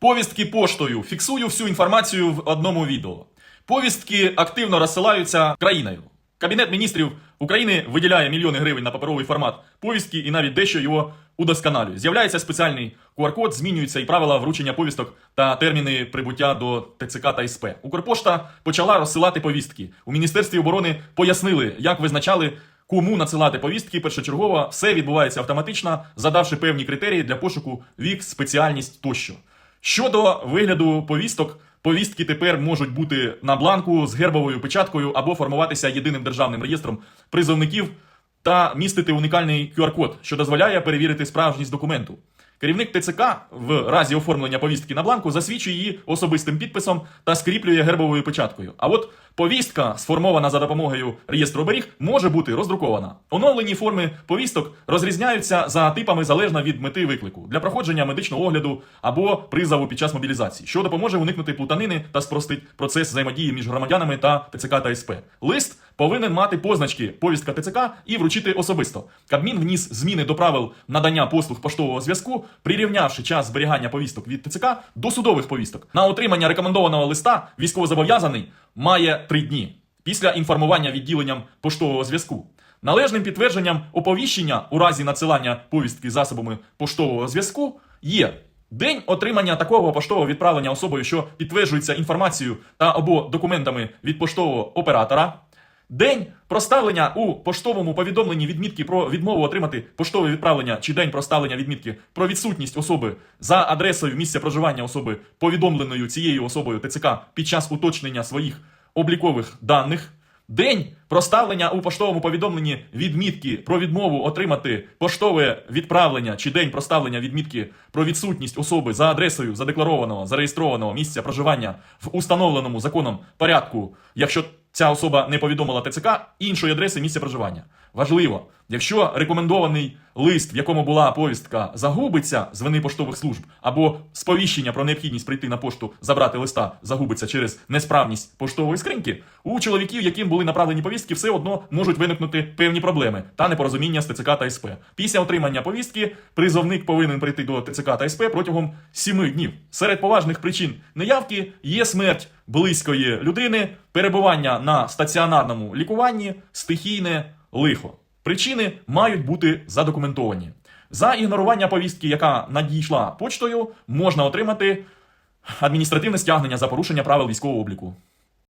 Повістки поштою. Фіксую всю інформацію в одному відео. Повістки активно розсилаються країною. Кабінет міністрів України виділяє мільйони гривень на паперовий формат повістки і навіть дещо його удосконалює. З'являється спеціальний QR-код, змінюються і правила вручення повісток та терміни прибуття до ТЦК та СП. Укрпошта почала розсилати повістки. У Міністерстві оборони пояснили, як визначали. Кому надсилати повістки першочергово все відбувається автоматично, задавши певні критерії для пошуку вік, спеціальність тощо. Щодо вигляду повісток, повістки тепер можуть бути на бланку з гербовою печаткою або формуватися єдиним державним реєстром призовників та містити унікальний QR-код, що дозволяє перевірити справжність документу. Керівник ТЦК в разі оформлення повістки на бланку засвідчує її особистим підписом та скріплює гербовою печаткою. А от повістка, сформована за допомогою реєстру оберіг, може бути роздрукована. Оновлені форми повісток розрізняються за типами залежно від мети виклику для проходження медичного огляду або призову під час мобілізації, що допоможе уникнути плутанини та спростить процес взаємодії між громадянами та ТЦК та СП. Лист повинен мати позначки повістка ТЦК і вручити особисто. Кабмін вніс зміни до правил надання послуг поштового зв'язку, прирівнявши час зберігання повісток від ТЦК до судових повісток. На отримання рекомендованого листа військовозобов'язаний має три дні після інформування відділенням поштового зв'язку. Належним підтвердженням оповіщення у разі надсилання повістки засобами поштового зв'язку є день отримання такого поштового відправлення особою, що підтверджується інформацією та або документами від поштового оператора. День проставлення у поштовому повідомленні відмітки про відмову отримати поштове відправлення чи день проставлення відмітки про відсутність особи за адресою місця проживання особи, повідомленою цією особою ТЦК під час уточнення своїх облікових даних. День проставлення у поштовому повідомленні відмітки про відмову отримати поштове відправлення чи день проставлення відмітки про відсутність особи за адресою задекларованого зареєстрованого місця проживання в установленому законом порядку, якщо ця особа не повідомила ТЦК іншої адреси місця проживання. Важливо, якщо рекомендований лист, в якому була повістка, загубиться з вини поштових служб, або сповіщення про необхідність прийти на пошту забрати листа загубиться через несправність поштової скриньки, у чоловіків, яким були направлені повістки, все одно можуть виникнути певні проблеми та непорозуміння з ТЦК та СП. Після отримання повістки призовник повинен прийти до ТЦК та СП протягом 7 днів. Серед поважних причин неявки є смерть близької людини, перебування на стаціонарному лікуванні, стихійне лихо. Причини мають бути задокументовані. За ігнорування повістки, яка надійшла почтою, можна отримати адміністративне стягнення за порушення правил військового обліку.